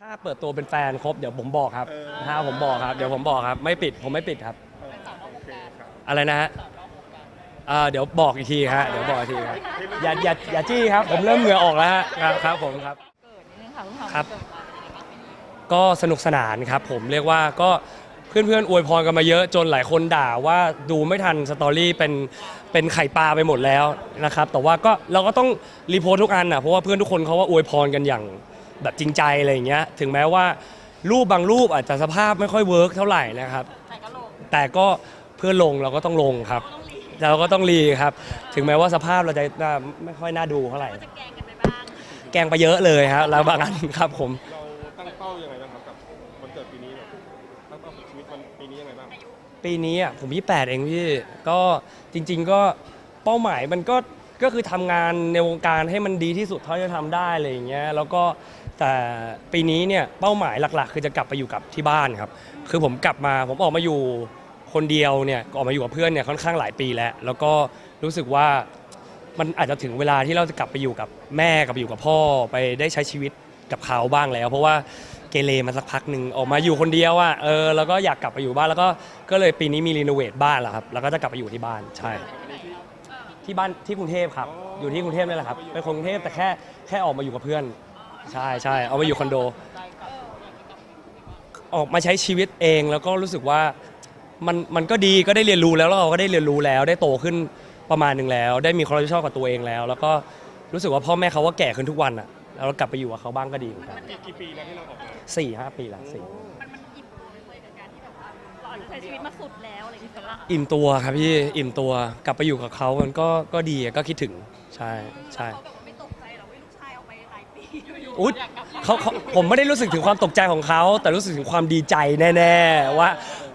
ถ้าเปิดตัวเป็นแฟนครบเดี๋ยวผมบอกครับถ้าผมบอกครับเดี๋ยวผมบอกครับ ไม่ปิดผมไม่ปิดครับโอเคครับ อะไรนะฮะเอ่อเดี๋ยวบอกอีกทีฮะเดี๋ยวบอกอีกทีครับอย่าอย่าอย่าจี้ครับ ผมเริ่มเหงื่อออกแล้วฮะครับครับผมครับ เกิดนิดนึงค่ะเพิ่งทำครับ เกิดมาเป็นยังไงบ้างปีนี้ก็สนุกสนานครับผมเรียกว่าก็เพื่อนๆอวยพรกันมาเยอะจนหลายคนด่าว่าดูไม่ทันสตอรี่เป็นเป็นไข่ปลาไปหมดแล้วนะครับแต่ว่าก็เราก็ต้องรีโพสต์ทุกอันนะเพราะว่าเพื่อนทุกคนเขาว่าอวยพรกันอย่าง แบบจริงใจอะไรอย่างเงี้ยถึงแม้ว่ารูปบางรูปอาจจะสภาพไม่ค่อยเวิร์กเท่าไหร่นะครับ แต่ก็ลงแต่ก็เพื่อลงเราก็ต้องลงครับ ต้องรีบเราก็ต้องรีครับ ถึงแม้ว่าสภาพเราจะน่าไม่ค่อยน่าดูเท่าไหร่ ก็จะแกล้งกันไปบ้าง แกล้งไปเยอะเลยครับแล้วบางอันครับผม เราตั้งเป้ายังไงบ้างครับกับวันเกิดปีนี้แบบตั้งเป้าของชีวิตวันปีนี้ยังไงบ้าง ปีนี้อะผม28เองพี่ก็จริง ๆ ก็เป้าหมายมันก็ก็คือทำงานในวงการให้มันดีที่สุดเท่าที่จะทำได้อะไรอย่างเงี้ยแล้วก็ แต่ปีนี้เนี่ยเป้าหมายหลัก ๆ คือจะกลับไปอยู่กับที่บ้านครับ คือผมกลับมาผมออกมาอยู่คนเดียวเนี่ยออกมาอยู่กับเพื่อนเนี่ยค่อนข้างหลายปีแล้ว แล้วก็รู้สึกว่ามันอาจจะถึงเวลาที่เราจะกลับไปอยู่กับแม่กลับไปอยู่กับพ่อไปได้ใช้ชีวิตกับเขาบ้างแล้ว เพราะว่าเกเรมาสักพักหนึ่งออกมาอยู่คนเดียวอะเออแล้วก็อยากกลับไปอยู่บ้านแล้วก็ก็เลยปีนี้มีรีโนเวทบ้านแล้วครับแล้วก็จะกลับไปอยู่ที่บ้านใช่ ที่บ้านที่กรุงเทพครับอยู่ที่กรุงเทพนี่แหละครับเป็นคนกรุงเทพแต่แค่แค่ออกมาอยู่กับเพื่อน ใช่ใช่เอามาอยู่คอนโด ออกมาใช้ชีวิตเองแล้วก็รู้สึกว่ามันมันก็ดีก็ได้เรียนรู้แล้วแล้วเราก็ได้เรียนรู้แล้ว ได้โตขึ้นประมาณหนึ่งแล้ว ได้มีความรับผิดชอบกับตัวเองแล้ว แล้วก็รู้สึกว่าพ่อแม่เขาก็แก่ขึ้นทุกวันอะแล้วเรากลับไปอยู่กับเขาบ้างก็ดีเหมือนกันกี่กี่ปีแล้วที่เราออกมาสี่ห้าปีละสี่มันมันอิ่มตัวไปเลยกับการที่แบบว่าเราอาจจะใช้ชีวิตมาสุดแล้วอะไรอย่างเงี้ยแต่ว่าอิ่มตัวครับพี่อิ่มตัวกลับไปอยู่กับเขามันก็ก็ดีก็คิดถึงใช่ใช่ เขาแบบว่า อยู่อุ๊ยอยากกลับมาเขาเขาผมไม่ได้รู้สึกถึงความตกใจของเขา แต่รู้สึกถึงความดีใจแน่ ๆ ว่า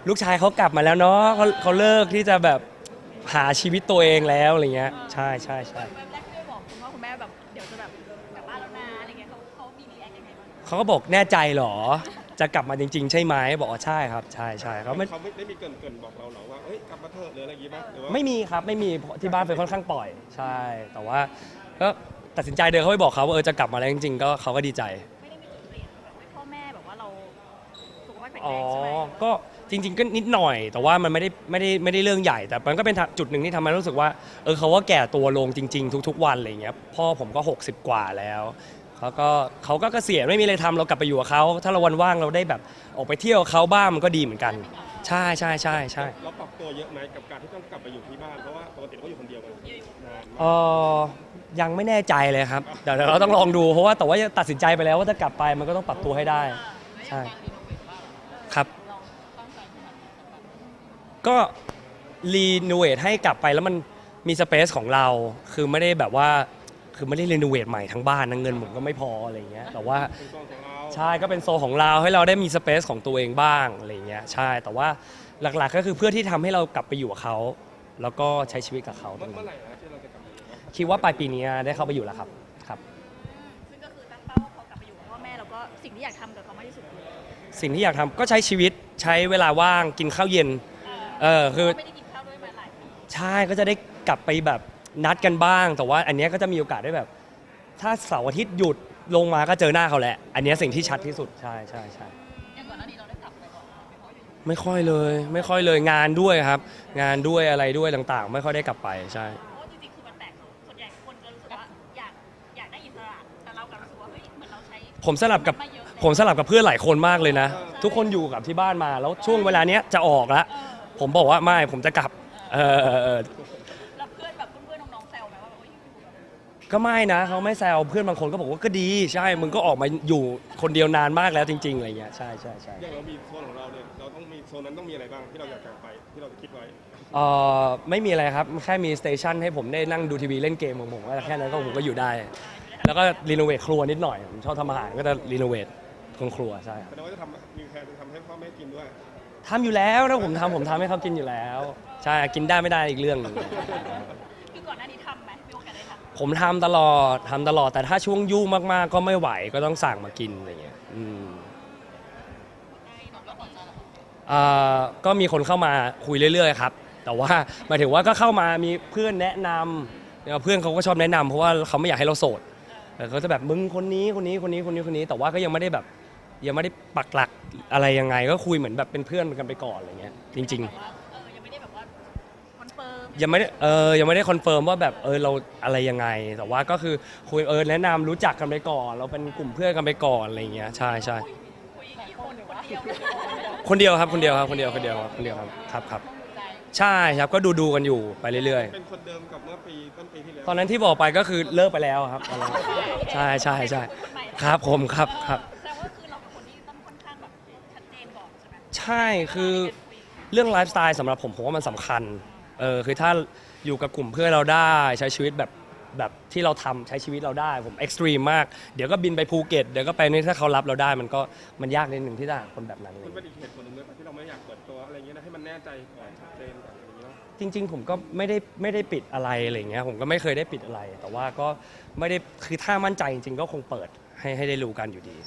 ลูกชายเขากลับมาแล้วเนาะเขาเขาเลิกที่จะแบบหาชีวิตตัวเองแล้วอะไรเงี้ยใช่ใช่ใช่แวบแรกที่ไปบอกคุณพ่อคุณแม่แบบเดี๋ยวจะแบบกลับบ้านแล้วนะอะไรเงี้ยเขาเขามีรีแอคยังไงบ้างเขาก็บอกแน่ใจเหรอ จะกลับมาจริง ๆ ใช่ไหมบอกว่าใช่ครับ ใช่ใช่เขาไม่เขาไม่ได้มีเกรินเกรินบอกเราหรอว่าเอ้ยกลับมาเถอะหรืออะไรอย่างงี้ป่ะหรือว่าไม่มีครับไม่มีเพราะที่บ้านเป็นค่อนข้างปล่อย ใช่ แต่ว่าก็ ตัดสินใจเดินเข้าไปบอกเขาว่าเออจะกลับมาแล้วจริงๆก็เขาก็ดีใจ ไม่ได้มีจุดเปลี่ยนแบบให้พ่อแม่แบบว่าเราสุขภาพแข็งอ๋แรองใช่ไหมก็จริง ๆ ก็นิดหน่อย แต่ว่ามันไม่ได้ไม่ได้ไม่ได้เรื่องใหญ่ แต่มันก็เป็นจุดหนึ่งที่ทำให้รู้สึกว่าเออเขาก็แก่ตัวลงจริง ๆ ทุก ๆ วันอะไรเงี้ยพ่อผมก็ 60 กว่าแล้วเขาก็เขาก็เกษียณไม่มีอะไรทำเรากลับไปอยู่กับเขาถ้าเราวันว่างเราได้แบบออกไปเที่ยวกับเขาบ้างมันก็ดีเหมือนกัน ใช่ใช่ใช่ใช่ เราปรับตัวเยอะไหมกับการที่ต้องกลับไปอยู่ที่บ้านเพราะว่าปกติเราก็อยู่คนเดียวกันนานเอมากอ ยังไม่แน่ใจเลยครับ เดี๋ยวเดี๋ยวเราต้องลองดูเพราะว่าแต่ว่าตัดสินใจไปแล้วว่าจะกลับไปมันก็ต้องปรับตัวให้ได้ ใช่ ครับ ก็รีโนเวทให้กลับไปแล้วมันมีสเปซของเรา คือไม่ได้แบบว่า คือไม่ได้รีโนเวทใหม่ทั้งบ้านนะเงินผมก็ไม่พออะไรอย่างเงี้ย แต่ว่าเป็นโซนของเราใช่ก็เป็นโซนของเราให้เราได้มีสเปซของตัวเองบ้างอะไรอย่างเงี้ย ใช่ แต่ว่าหลักๆก็คือเพื่อที่ทำให้เรากลับไปอยู่กับเขา แล้วก็ใช้ชีวิตกับเขาตรเมื่องเมื่นี้อไหร่นะที่เราจะกลับมาอยู่วะ คิดว่าปลายปีนี้ได้เข้าไปอยู่แล้วครับครับ ซึ่งก็คือตั้งเป้าว่าพอกลับไปอยู่กับพ่อแม่แล้วก็สิ่งที่อยากทำกับเขามากที่สุดคือสิ่งที่อยากทำก็ใช้ชีวิตใช้เวลาว่างกินข้าวเย็น เออคือ ไม่ได้กินข้าวด้วยมาหลายปีใช่ก็จะได้กลับไปแบบนัดกันบ้าง แต่ว่าอันเนี้ยก็จะมีโอกาสได้แบบ ถ้าเสาร์อาทิตย์หยุดลงมาก็เจอหน้าเขาแหละ อันเนี้ยสิ่งที่ชัดที่สุดใช่ใช่ใช่อย่างก่อนหน้านี้เราได้กลับไปบอกเขาไหมเพราะอยู่ไม่ค่อยเลย ไม่ค่อยเลยงานด้วยครับ งานด้วยอะไรด้วยต่างๆ ไม่ค่อยได้กลับไปใช่ ผมสลับกับมาเยอะแล้วผมสลับกับเพื่อนหลายคนมากเลยนะ ทุกคนอยู่กับที่บ้านมาแล้วช่วงเวลาเนี้ยจะออกแล้วเออผมบอกว่าไม่ผมจะกลับเออเออเออแล้วเพื่อนแบบเพื่อนๆน้องๆแซวไหมว่าแบบโอ้ยอยู่แบบก็ไม่นะเขาไม่แซวเพื่อนบางคนก็บอกว่าก็ดีใช่มึงก็ออกมาอยู่คนเดียวนานมากแล้วจริง ๆอะไรเงี้ยใช่ใช่ใช่อย่างเรามีโซนของเราเนี่ยเราต้องมีโซนนั้นต้องมีอะไรบ้างที่เราอยากกลับไปที่เราคิดไว้เอ่อไม่มีอะไรครับแค่มีสเตชันให้ผมได้นั่งดูทีวีเล่นเกมของผมก็แค่นั้นก็ผมก็อยู่ได้ แล้วก็รีโนเวทครัวนิดหน่อยผมชอบทำอาหารก็จะรีโนเวทครัวใช่ครับแสดงว่าจะทำมีแพลนจะทำให้พ่อแม่กินด้วย ทำอยู่แล้วถ้าผมทำผมทำให้เขากินอยู่แล้ว ใช่กินได้ไม่ได้อีกเรื่องหนึง คือก่อนหน้านี้ทำไหมมีโอกาสได้ทำผมทำตลอดทำตลอดแต่ถ้าช่วงยุ่งมากๆ ก็ไม่ไหวก็ต้องสั่งมากินอะไรเงี้ยอืมเอ่อก็มีคนเข้ามาคุยเรื่อยๆครับ แต่ว่าหมายถึงว่าก็เข้ามามีเพื่อนแนะนำแล้วเพื่อนเขาก็ชอบแนะนำเพราะว่าเขาไม่อยากให้เราโสด แต่เขาจะแบบมึงคนนี้คนนี้คนนี้คนนี้คนนี้ แต่ว่าก็ยังไม่ได้แบบ ยังไม่ได้ปักหลักอะไรยังไง ก็คุยเหมือนแบบเป็นเพื่อนกันไปก่อนอะไรเงี้ยจริงแบบว่าเออยังไม่ได้แบบว่าคอนเฟิร์มๆยังไม่ได้เออยังไม่ได้คอนเฟิร์มว่าแบบเออเราอะไรยังไง แต่ว่าก็คือคุยเออแนะนำรู้จักกันไปก่อน เราเป็นกลุ่มเพื่อนกันไปก่อนอะไรเงี้ยใช่ใช่คุยกี่คนหรือว่าเดียว คนเดียวครับคนเดียวครับคนเดียวคนเดียวครับคนเดียวครับครับครับ ใช่ครับก็ดูดูๆกันอยู่ไปเรื่อยเป็นคนเดิมกับเมื่อปีต้นปีที่แล้ว ๆ ตอนนั้นที่บอกไปก็คือเลิกไปแล้วครับตอนนั้นใช่ใช่ใช่ครับผมครับครับ แสดงว่าคือเราเป็นคนที่ต้องค่อนข้างแบบชัดเจนก่อนใช่ไหมใช่คือเรื่องไลฟ์สไตล์สำหรับผมผมว่ามันสำคัญเออคือถ้าอยู่กับกลุ่มเพื่อนเราได้ใช้ชีวิตแบบ แบบที่เราทำใช้ชีวิตเราได้ผมเอ็กซ์ตรีมมาก เดี๋ยวก็บินไปภูเก็ตเดี๋ยวก็ไปนี่ถ้าเขารับเราได้มันก็มันยากนิดหนึ่งที่จะหาคนแบบนั้นเลยมันเป็นอีกเหตุผลหนึ่งด้วยที่เราไม่อยากเปิดตัวอะไรอย่างเงี้ยนะให้มันแน่ใจก่อนชัดเจนก่อนอะไรอย่างเงี้ยเนาะจริงๆ ผมก็ไม่ได้ไม่ได้ปิดอะไรอะไรเงี้ยผมก็ไม่เคยได้ปิดอะไร แต่ว่าก็ไม่ได้คือถ้ามั่นใจจริงๆ ก็คงเปิดให้ให้ได้รู้กันอยู่ดี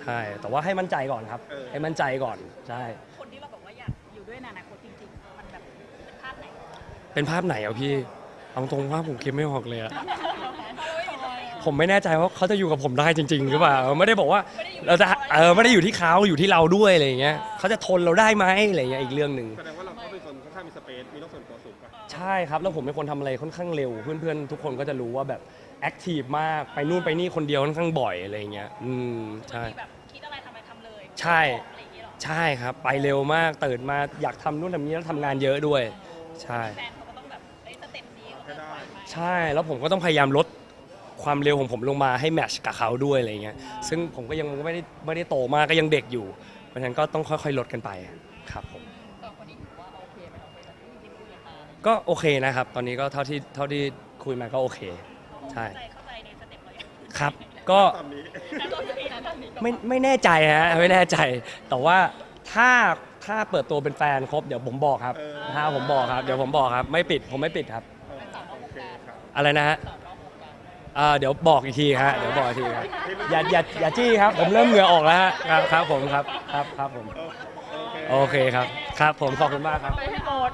ใช่ แต่ว่าให้มั่นใจก่อนครับ ให้มั่นใจก่อนใช่ คนที่เราบอกว่าอยากอยู่ด้วยในอนาคตจริงๆ มันแบบเป็นภาพไหน เป็นภาพไหนอะพี่ เอาตรงว่าผมคิดไม่ออกเลยอะผมไม่แน่ใจว่าเขาจะอยู่กับผมได้จริงๆหรือเปล่าไม่ได้บอกว่าเราจะเออไม่ได้อยู่ที่เขาอยู่ที่เราด้วยอะไรอย่างเงี้ยเขาจะทนเราได้ไหมอะไรอย่างเงี้ยอีกเรื่องหนึ่งแสดงว่าเราก็เป็นคนค่อนข้างมีสเปซมีโลกส่วนตัวสูงป่ะใช่ครับแล้วผมเป็นคนทำอะไรค่อนข้างเร็ว เพื่อนๆทุกคนก็จะรู้ว่าแบบแอคทีฟมากไปนู่นไปนี่คนเดียวค่อนข้างบ่อยอะไรอย่างเงี้ยอืมใช่ที่แบบคิดอะไรทำอะไรทำเลยใช่อะไรอย่างเงี้ยหรอใช่ครับ ไปเร็วมากตื่นมาอยากทำนู่นทำนี้แล้วทำงานเยอะด้วย ใช่แฟน ใช่แล้วผมก็ต้องพยายามลดความเร็วของผมลงมาให้แมทช์กับเขาด้วยอะไรเงี้ยซึ่งผมก็ยังไม่ได้ไม่ได้โตมากก็ยังเด็กอยู่ เพราะฉะนั้นก็ต้องค่อยๆลดกันไปครับผมก็โอเคนะครับ ตอนนี้ก็เท่าที่เท่าที่คุยมาก็โอเค ใช่เข้าใจเข้าใจในสเต็ปเราอย่างครับก็ตอนนี้นั้นตอนนี้นะตอนนี้ไม่ไม่แน่ใจฮะไม่แน่ใจ แต่ว่าถ้าถ้าเปิดตัวเป็นแฟนครบเดี๋ยวผมบอกครับเออถ้าผมบอกครับ เดี๋ยวผมบอกครับ ไม่ปิดผมไม่ปิดครับโอเคครับ อะไรนะฮะอ่าเดี๋ยวบอกอีกทีฮะเดี๋ยวบอกอีกทีครับอย่าอย่าอย่าจี้ครับ ผมเริ่มเหงื่อออกแล้วฮะครับครับผมครับครับครับผมโอเคโอเคครับ ครับผมขอบคุณมากครับ ไปให้หมด